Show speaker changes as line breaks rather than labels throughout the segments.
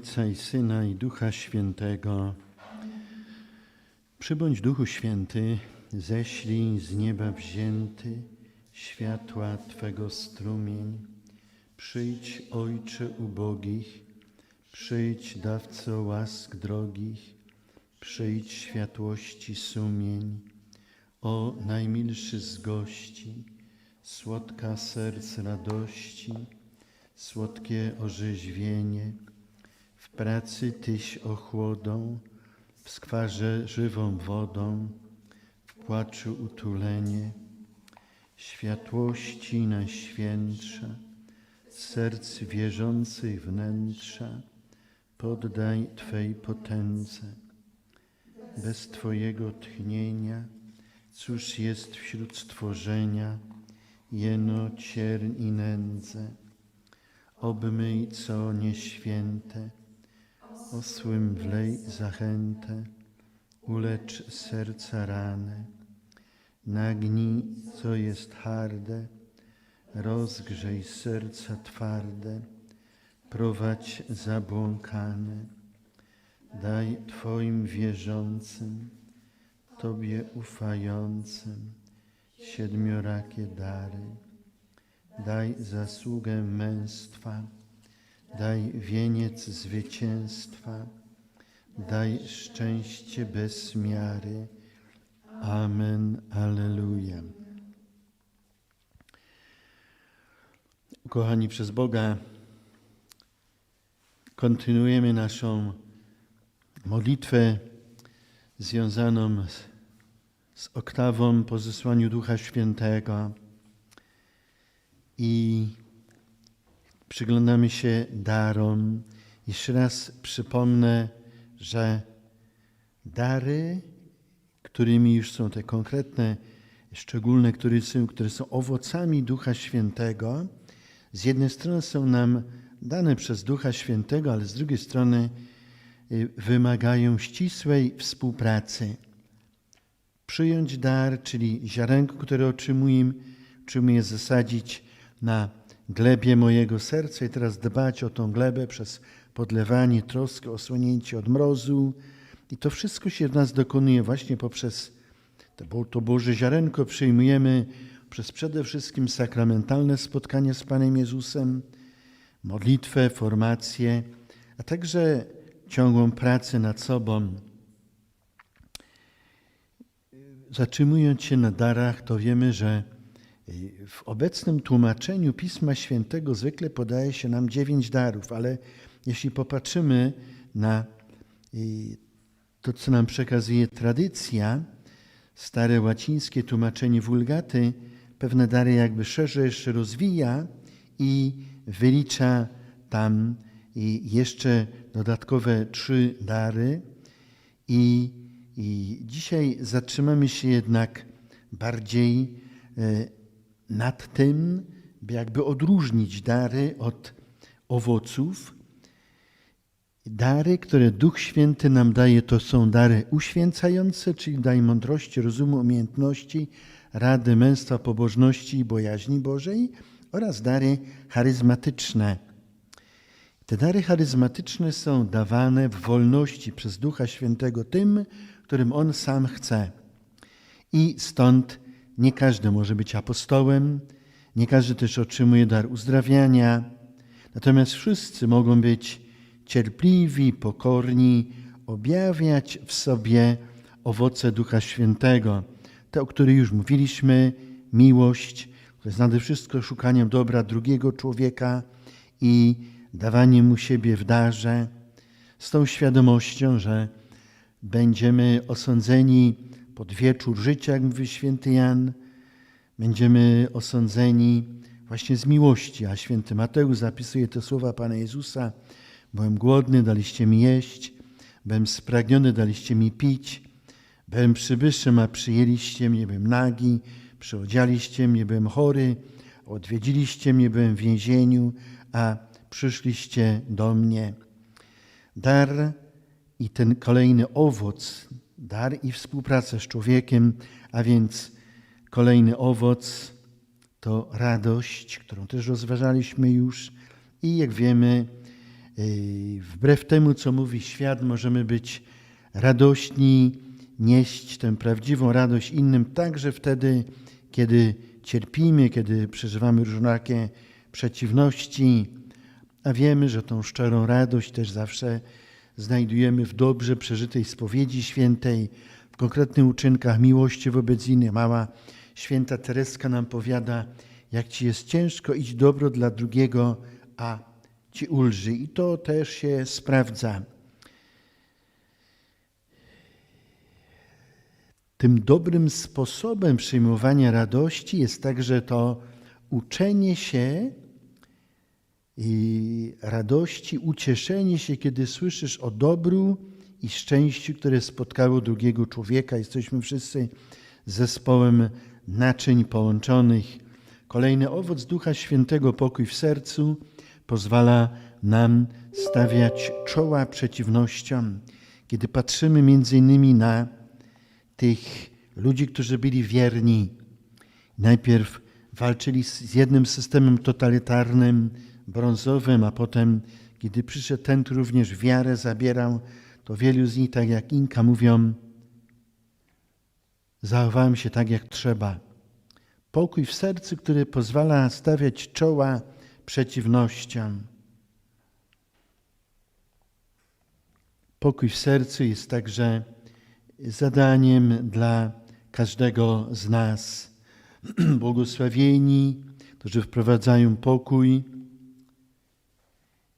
Ojca i Syna i Ducha Świętego. Przybądź Duchu Święty, ześlij z nieba wzięty światła Twego strumień. Przyjdź, Ojcze ubogich, przyjdź, dawco łask drogich, przyjdź światłości sumień. O najmilszy z gości, słodka serc radości, słodkie orzeźwienie, w pracy Tyś ochłodą, w skwarze żywą wodą, w płaczu utulenie, światłości najświętsza, serc wierzących wnętrza, poddaj Twej potędze. Bez Twojego tchnienia, cóż jest wśród stworzenia, jeno cierń i nędzę. Obmyj co nieświęte, osłym wlej zachętę, ulecz serca rany, nagnij co jest harde, rozgrzej serca twarde, prowadź zabłąkane. Daj Twoim wierzącym, Tobie ufającym siedmiorakie dary. Daj zasługę męstwa, daj wieniec zwycięstwa, daj szczęście bez miary. Amen. Alleluja. Kochani przez Boga, kontynuujemy naszą modlitwę związaną z, z oktawą po zesłaniu Ducha Świętego i przyglądamy się darom. Jeszcze raz przypomnę, że dary, którymi już są te konkretne, szczególne, które są, które są owocami Ducha Świętego, z jednej strony są nam dane przez Ducha Świętego, ale z drugiej strony y, wymagają ścisłej współpracy. Przyjąć dar, czyli ziarenko, które otrzymuję, otrzymuję zasadzić na glebie mojego serca i teraz dbać o tą glebę przez podlewanie, troskę, osłonięcie od mrozu. I to wszystko się w nas dokonuje właśnie poprzez to, to Boże ziarenko przyjmujemy przez przede wszystkim sakramentalne spotkanie z Panem Jezusem, modlitwę, formację, a także ciągłą pracę nad sobą. Zatrzymując się na darach, to wiemy, że w obecnym tłumaczeniu Pisma Świętego zwykle podaje się nam dziewięć darów, ale jeśli popatrzymy na to, co nam przekazuje tradycja, stare łacińskie tłumaczenie wulgaty, pewne dary jakby szerzej jeszcze rozwija i wylicza tam jeszcze dodatkowe trzy dary. I, i dzisiaj zatrzymamy się jednak bardziej nad tym, by jakby odróżnić dary od owoców. Dary, które Duch Święty nam daje, to są dary uświęcające, czyli daje mądrości, rozumu, umiejętności, rady, męstwa, pobożności i bojaźni Bożej oraz dary charyzmatyczne. Te dary charyzmatyczne są dawane w wolności przez Ducha Świętego tym, którym On sam chce. I stąd nie każdy może być apostołem, nie każdy też otrzymuje dar uzdrawiania, natomiast wszyscy mogą być cierpliwi, pokorni, objawiać w sobie owoce Ducha Świętego. Te, o których już mówiliśmy, miłość, to jest nade wszystko szukaniem dobra drugiego człowieka i dawaniem mu siebie w darze, z tą świadomością, że będziemy osądzeni pod wieczór życia, jak mówi święty Jan, będziemy osądzeni właśnie z miłości, a święty Mateusz zapisuje te słowa Pana Jezusa, byłem głodny, daliście mi jeść, byłem spragniony, daliście mi pić, byłem przybyszem, a przyjęliście mnie, byłem nagi, przyodzialiście mnie, byłem chory, odwiedziliście mnie, byłem w więzieniu, a przyszliście do mnie. Dar i ten kolejny owoc, dar i współpraca z człowiekiem, a więc kolejny owoc to radość, którą też rozważaliśmy już. I jak wiemy, Yy, Wbrew temu, co mówi świat, możemy być radośni, nieść tę prawdziwą radość innym, także wtedy, kiedy cierpimy, kiedy przeżywamy różnorakie przeciwności, a wiemy, że tą szczerą radość też zawsze znajdujemy w dobrze przeżytej spowiedzi świętej, w konkretnych uczynkach miłości wobec innych. Mała święta Tereska nam powiada, jak ci jest ciężko, idź dobro dla drugiego, a ci ulży. I to też się sprawdza. Tym dobrym sposobem przyjmowania radości jest także to uczenie się i radości, ucieszenie się, kiedy słyszysz o dobru i szczęściu, które spotkało drugiego człowieka. Jesteśmy wszyscy zespołem naczyń połączonych. Kolejny owoc Ducha Świętego, pokój w sercu, pozwala nam stawiać czoła przeciwnościom. Kiedy patrzymy między innymi na tych ludzi, którzy byli wierni, najpierw walczyli z jednym systemem totalitarnym, brązowym, a potem, kiedy przyszedł ten, również wiarę zabierał, to wielu z nich, tak jak Inka, mówią: Zachowałem się tak, jak trzeba. Pokój w sercu, który pozwala stawiać czoła przeciwnościom. Pokój w sercu jest także zadaniem dla każdego z nas. Błogosławieni, którzy wprowadzają pokój.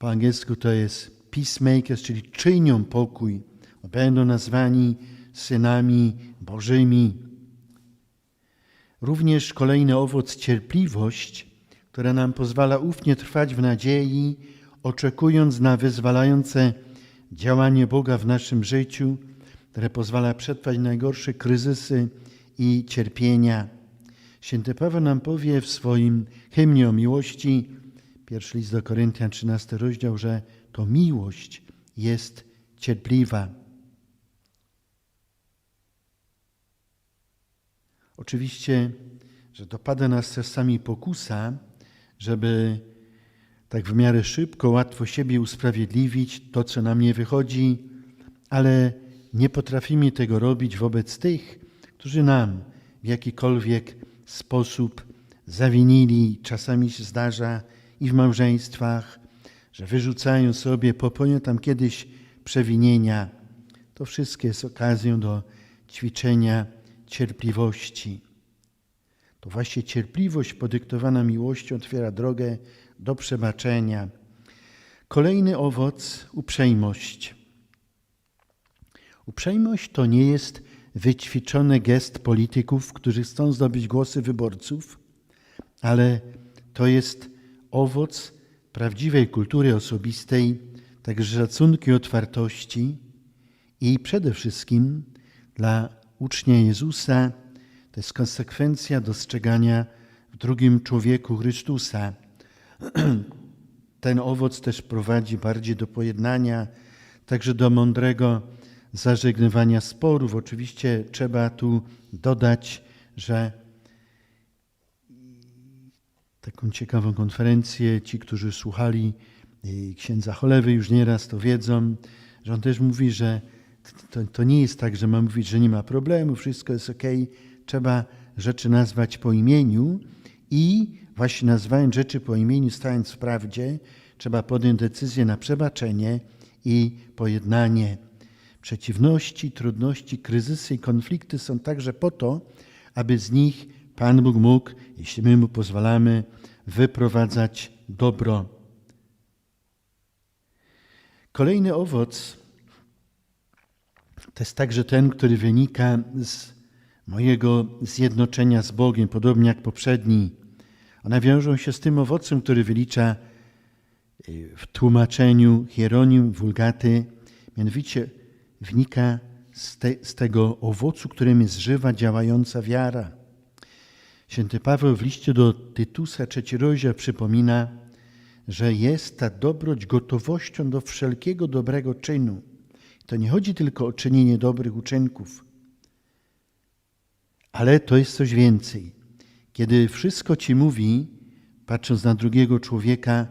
Po angielsku to jest peacemakers, czyli czynią pokój. Będą nazwani synami Bożymi. Również kolejny owoc cierpliwość, która nam pozwala ufnie trwać w nadziei, oczekując na wyzwalające działanie Boga w naszym życiu, które pozwala przetrwać najgorsze kryzysy i cierpienia. Święty Paweł nam powie w swoim hymnie o miłości, pierwszy list do Koryntian, 13 rozdział, że to miłość jest cierpliwa. Oczywiście, że dopada nas czasami pokusa, żeby tak w miarę szybko, łatwo siebie usprawiedliwić, to co nam nie wychodzi, ale nie potrafimy tego robić wobec tych, którzy nam w jakikolwiek sposób zawinili. Czasami się zdarza i w małżeństwach, że wyrzucają sobie, popełnią tam kiedyś przewinienia. To wszystko jest okazją do ćwiczenia cierpliwości. To właśnie cierpliwość podyktowana miłością otwiera drogę do przebaczenia. Kolejny owoc uprzejmość. Uprzejmość to nie jest wyćwiczony gest polityków, którzy chcą zdobyć głosy wyborców, ale to jest owoc prawdziwej kultury osobistej, także szacunku otwartości i przede wszystkim dla ucznia Jezusa to jest konsekwencja dostrzegania w drugim człowieku Chrystusa. Ten owoc też prowadzi bardziej do pojednania, także do mądrego zażegnywania sporów. Oczywiście trzeba tu dodać, że taką ciekawą konferencję, ci, którzy słuchali y, księdza Cholewy już nieraz to wiedzą, że on też mówi, że to, to nie jest tak, że ma mówić, że nie ma problemu, wszystko jest ok. Trzeba rzeczy nazwać po imieniu i właśnie nazywając rzeczy po imieniu, stając w prawdzie, trzeba podjąć decyzję na przebaczenie i pojednanie. Przeciwności, trudności, kryzysy i konflikty są także po to, aby z nich Pan Bóg mógł, jeśli my mu pozwalamy, wyprowadzać dobro. Kolejny owoc to jest także ten, który wynika z mojego zjednoczenia z Bogiem, podobnie jak poprzedni. One wiążą się z tym owocem, który wylicza y, w tłumaczeniu Hieronim Wulgaty, mianowicie wynika z, te, z tego owocu, którym jest żywa, działająca wiara. Święty Paweł w liście do Tytusa, trzeci rozdział, przypomina, że jest ta dobroć gotowością do wszelkiego dobrego czynu. To nie chodzi tylko o czynienie dobrych uczynków, ale to jest coś więcej. Kiedy wszystko ci mówi, patrząc na drugiego człowieka,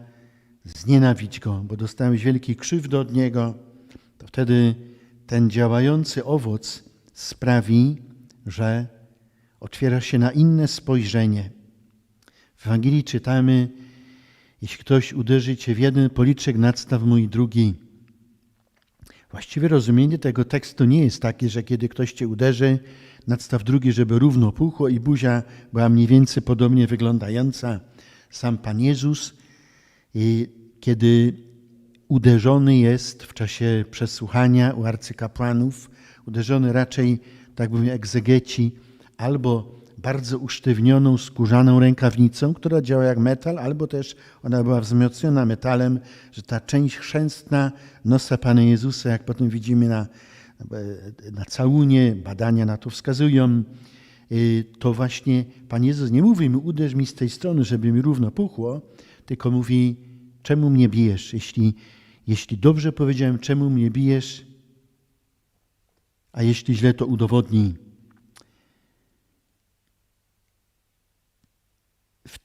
znienawić go, bo dostałeś wielki krzywdy od niego, to wtedy ten działający owoc sprawi, że otwierasz się na inne spojrzenie. W Ewangelii czytamy, jeśli ktoś uderzy cię w jeden policzek, nadstaw mój drugi. Właściwe rozumienie tego tekstu nie jest takie, że kiedy ktoś cię uderzy, nadstaw drugi, żeby równo puchło i buzia była mniej więcej podobnie wyglądająca. Sam Pan Jezus, kiedy uderzony jest w czasie przesłuchania u arcykapłanów, uderzony raczej, tak mówię, egzegeci, albo bardzo usztywnioną, skórzaną rękawnicą, która działa jak metal, albo też ona była wzmocniona metalem, że ta część chrzęstna nosa Pana Jezusa, jak potem widzimy na, na całunie, badania na to wskazują, to właśnie Pan Jezus nie mówi mi, uderz mi z tej strony, żeby mi równo puchło, tylko mówi, czemu mnie bijesz? Jeśli, jeśli dobrze powiedziałem, czemu mnie bijesz, a jeśli źle, to udowodnij.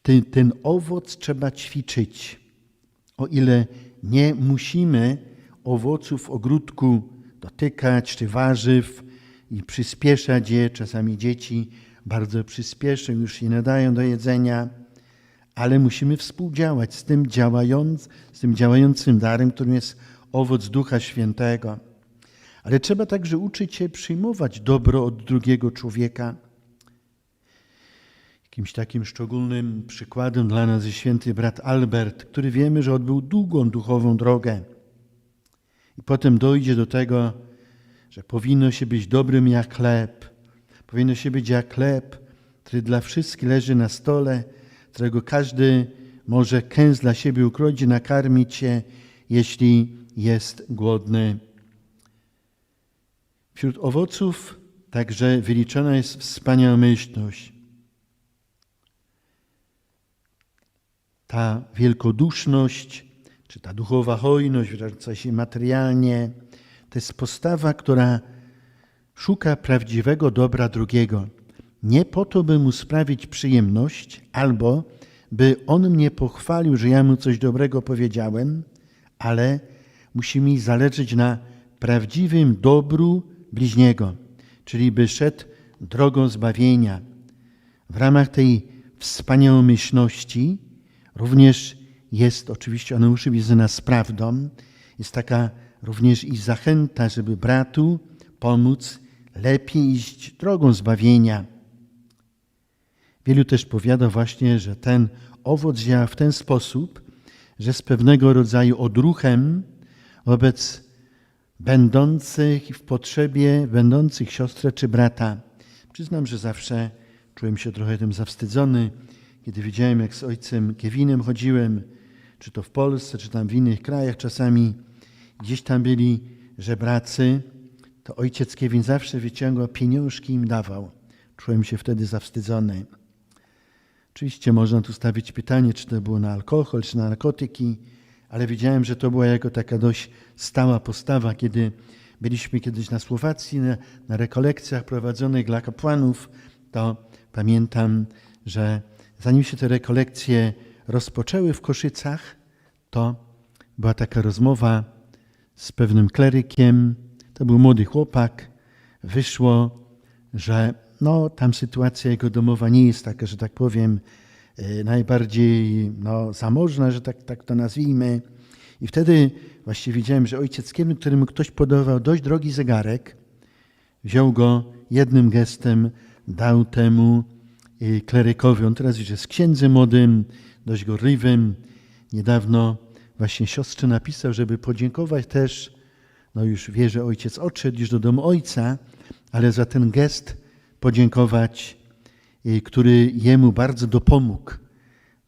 Ten, ten owoc trzeba ćwiczyć. O ile nie musimy owoców ogródku dotykać czy warzyw i przyspieszać je, czasami dzieci bardzo przyspieszą, już się nadają do jedzenia, ale musimy współdziałać z tym, działając, z tym działającym darem, którym jest owoc Ducha Świętego. Ale trzeba także uczyć się przyjmować dobro od drugiego człowieka. Jakimś takim szczególnym przykładem dla nas jest święty brat Albert, który wiemy, że odbył długą duchową drogę. I potem dojdzie do tego, że powinno się być dobrym jak chleb. Powinno się być jak chleb, który dla wszystkich leży na stole, którego każdy może kęs dla siebie ukroić i nakarmić się, jeśli jest głodny. Wśród owoców także wyliczona jest wspaniałomyślność. Ta wielkoduszność, czy ta duchowa hojność, wyrażająca się materialnie, to jest postawa, która szuka prawdziwego dobra drugiego. Nie po to, by mu sprawić przyjemność, albo by on mnie pochwalił, że ja mu coś dobrego powiedziałem, ale musi mi zależeć na prawdziwym dobru bliźniego, czyli by szedł drogą zbawienia. W ramach tej wspaniałomyślności również jest, oczywiście musi być z nas prawdą, jest taka również i zachęta, żeby bratu pomóc lepiej iść drogą zbawienia. Wielu też powiada właśnie, że ten owoc działa w ten sposób, że z pewnego rodzaju odruchem wobec będących w potrzebie, będących siostrę czy brata. Przyznam, że zawsze czułem się trochę tym zawstydzony, kiedy widziałem, jak z ojcem Kevinem chodziłem, czy to w Polsce, czy tam w innych krajach czasami, gdzieś tam byli żebracy, to ojciec Kevin zawsze wyciągał pieniążki im dawał. Czułem się wtedy zawstydzony. Oczywiście można tu stawić pytanie, czy to było na alkohol, czy na narkotyki, ale widziałem, że to była jako taka dość stała postawa, kiedy byliśmy kiedyś na Słowacji, na, na rekolekcjach prowadzonych dla kapłanów, to pamiętam, że zanim się te rekolekcje rozpoczęły w Koszycach, to była taka rozmowa z pewnym klerykiem, to był młody chłopak, wyszło, że no, tam sytuacja jego domowa nie jest taka, że tak powiem, najbardziej no, zamożna, że tak, tak to nazwijmy. I wtedy właściwie widziałem, że ojciec Kiemy, któremu ktoś podawał dość drogi zegarek, wziął go jednym gestem, dał temu klerykowi. On teraz już jest księdzem młodym, dość gorliwym. Niedawno właśnie siostrze napisał, żeby podziękować też, no już wie, że ojciec odszedł już do domu ojca, ale za ten gest podziękować, który jemu bardzo dopomógł.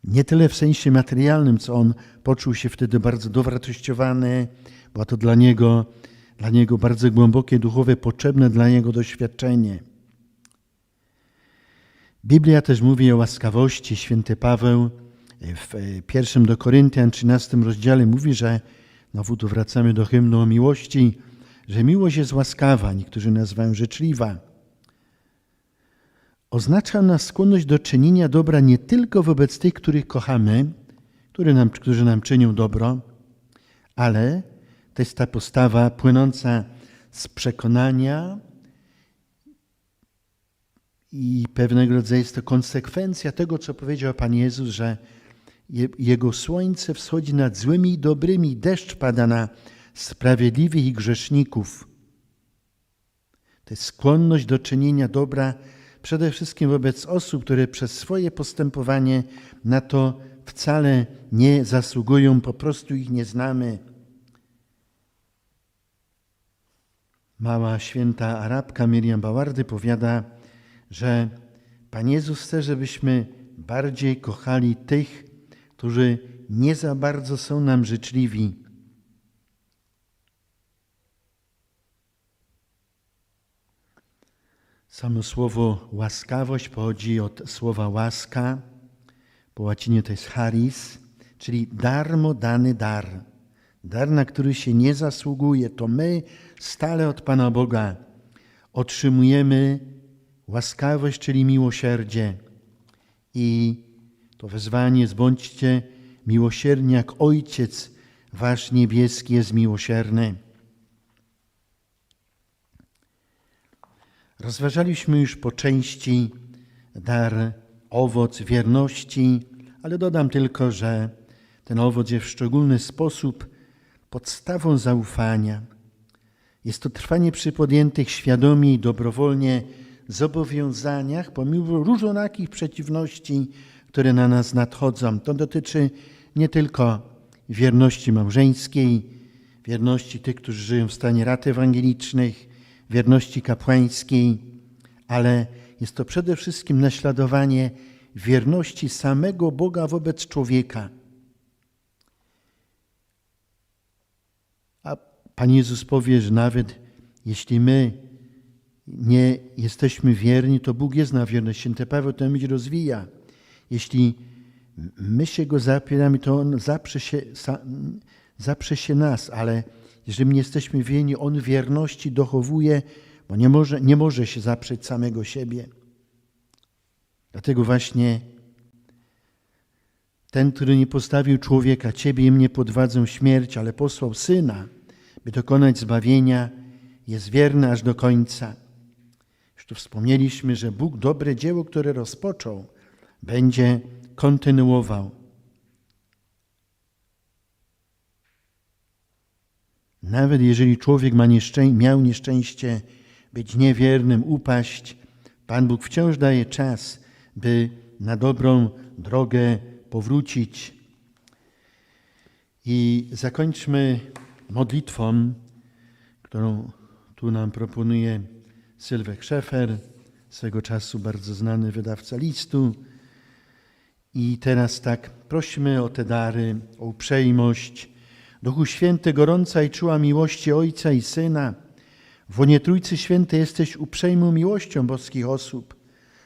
Nie tyle w sensie materialnym, co on poczuł się wtedy bardzo dowartościowany, było to dla niego, dla niego bardzo głębokie, duchowe, potrzebne dla niego doświadczenie. Biblia też mówi o łaskawości. Święty Paweł w pierwszym do Koryntian 13 rozdziale mówi, że znowu tu wracamy do hymnu o miłości, że miłość jest łaskawa, niektórzy nazywają życzliwa. Oznacza nas skłonność do czynienia dobra nie tylko wobec tych, których kochamy, który nam, którzy nam czynią dobro, ale to jest ta postawa płynąca z przekonania i pewnego rodzaju jest to konsekwencja tego, co powiedział Pan Jezus, że Je- Jego słońce wschodzi nad złymi i dobrymi, deszcz pada na sprawiedliwych i grzeszników. To jest skłonność do czynienia dobra przede wszystkim wobec osób, które przez swoje postępowanie na to wcale nie zasługują, po prostu ich nie znamy. Mała święta Arabka Miriam Bawardy powiada, że Pan Jezus chce, żebyśmy bardziej kochali tych, którzy nie za bardzo są nam życzliwi. Samo słowo łaskawość pochodzi od słowa łaska, po łacinie to jest charis, czyli darmo dany dar. Dar, na który się nie zasługuje, to my stale od Pana Boga otrzymujemy łaskawość, czyli miłosierdzie. I to wezwanie jest bądźcie miłosierni, jak Ojciec Wasz niebieski jest miłosierny. Rozważaliśmy już po części dar, owoc wierności, ale dodam tylko, że ten owoc jest w szczególny sposób podstawą zaufania. Jest to trwanie przy podjętych świadomie i dobrowolnie zobowiązaniach, pomimo różnorakich przeciwności, które na nas nadchodzą. To dotyczy nie tylko wierności małżeńskiej, wierności tych, którzy żyją w stanie rat ewangelicznych, wierności kapłańskiej, ale jest to przede wszystkim naśladowanie wierności samego Boga wobec człowieka. A Pan Jezus powie, że nawet jeśli my nie jesteśmy wierni, to Bóg jest na wierność. Święty Paweł to myśl rozwija. Jeśli my się Go zapieramy, to On zaprze się, zaprze się nas, ale jeżeli nie jesteśmy wierni, On wierności dochowuje, bo nie może, nie może się zaprzeć samego siebie. Dlatego właśnie ten, który nie postawił człowieka, Ciebie i mnie pod śmierć, ale posłał Syna, by dokonać zbawienia, jest wierny aż do końca. Tu wspomnieliśmy, że Bóg dobre dzieło, które rozpoczął, będzie kontynuował. Nawet jeżeli człowiek ma nieszczę- miał nieszczęście być niewiernym, upaść, Pan Bóg wciąż daje czas, by na dobrą drogę powrócić. I zakończmy modlitwą, którą tu nam proponuje Sylwek Szefer, swego czasu bardzo znany wydawca listu. I teraz tak, prośmy o te dary, o uprzejmość, Duchu Święty, gorąca i czuła miłości Ojca i Syna. W łonie Trójcy Świętej jesteś uprzejmą miłością boskich osób,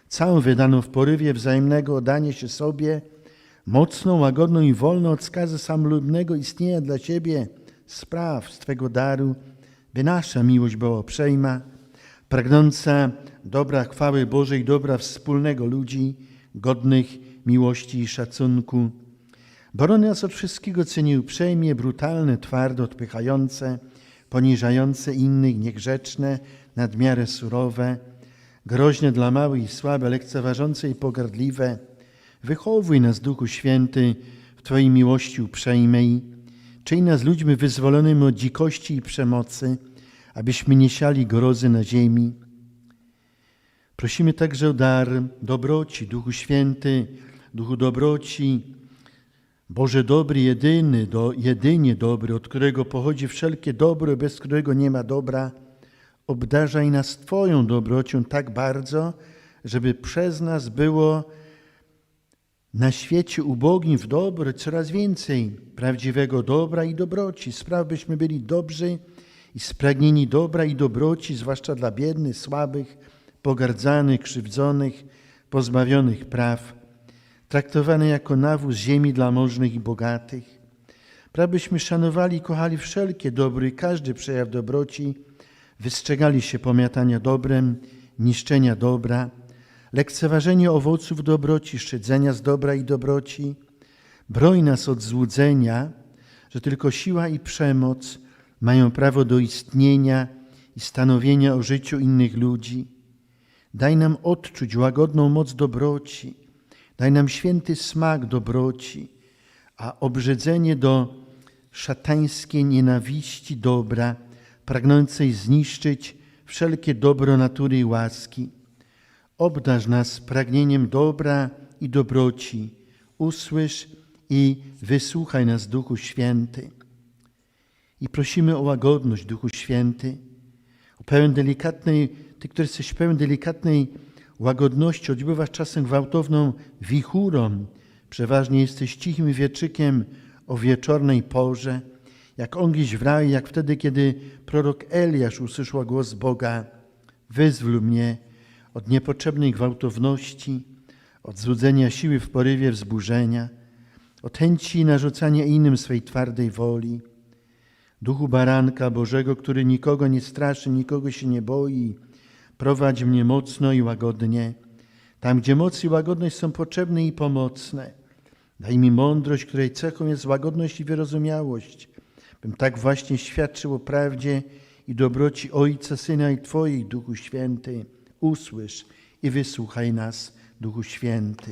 całą wydaną w porywie wzajemnego oddania się sobie, mocną, łagodną i wolną od skazy samolubnego istnienia dla Ciebie spraw z Twego daru, by nasza miłość była uprzejma, pragnąca dobra chwały Bożej, dobra wspólnego ludzi, godnych miłości i szacunku. Broń nas od wszystkiego, co nieuprzejmie, brutalne, twarde, odpychające, poniżające innych, niegrzeczne, nadmiarę surowe, groźne dla małych i słabe, lekceważące i pogardliwe. Wychowuj nas, Duchu Święty, w Twojej miłości uprzejmej. Czyń nas ludźmi wyzwolonymi od dzikości i przemocy, abyśmy nie siali grozy na ziemi. Prosimy także o dar dobroci, Duchu Święty, Duchu dobroci, Boże dobry, jedyny, do, jedynie dobry, od którego pochodzi wszelkie dobro, bez którego nie ma dobra, obdarzaj nas Twoją dobrocią tak bardzo, żeby przez nas było na świecie ubogim w dobro coraz więcej prawdziwego dobra i dobroci. Spraw, byśmy byli dobrzy i spragnieni dobra i dobroci, zwłaszcza dla biednych, słabych, pogardzanych, krzywdzonych, pozbawionych praw, traktowane jako nawóz ziemi dla możnych i bogatych. Prabyśmy szanowali i kochali wszelkie dobro i każdy przejaw dobroci, wystrzegali się pomiatania dobrem, niszczenia dobra, lekceważenia owoców dobroci, szydzenia z dobra i dobroci, Broń nas od złudzenia, że tylko siła i przemoc mają prawo do istnienia i stanowienia o życiu innych ludzi. Daj nam odczuć łagodną moc dobroci, daj nam święty smak dobroci, a obrzydzenie do szatańskiej nienawiści dobra, pragnącej zniszczyć wszelkie dobro natury i łaski. Obdarz nas pragnieniem dobra i dobroci. Usłysz i wysłuchaj nas, Duchu Święty. I prosimy o łagodność, Duchu Święty, o pełen delikatnej, Ty, który jesteś pełen delikatnej łagodności, odbywasz czasem gwałtowną wichurą, przeważnie jesteś cichym wieczykiem o wieczornej porze, jak ongiś w raju, jak wtedy, kiedy prorok Eliasz usłyszał głos Boga, wyzwól mnie od niepotrzebnej gwałtowności, od złudzenia siły w porywie wzburzenia, od chęci narzucania innym swej twardej woli. Duchu baranka Bożego, który nikogo nie straszy, nikogo się nie boi, prowadź mnie mocno i łagodnie, tam gdzie moc i łagodność są potrzebne i pomocne. Daj mi mądrość, której cechą jest łagodność i wyrozumiałość, bym tak właśnie świadczył o prawdzie i dobroci Ojca, Syna i Twojej, Duchu Święty. Usłysz i wysłuchaj nas, Duchu Święty.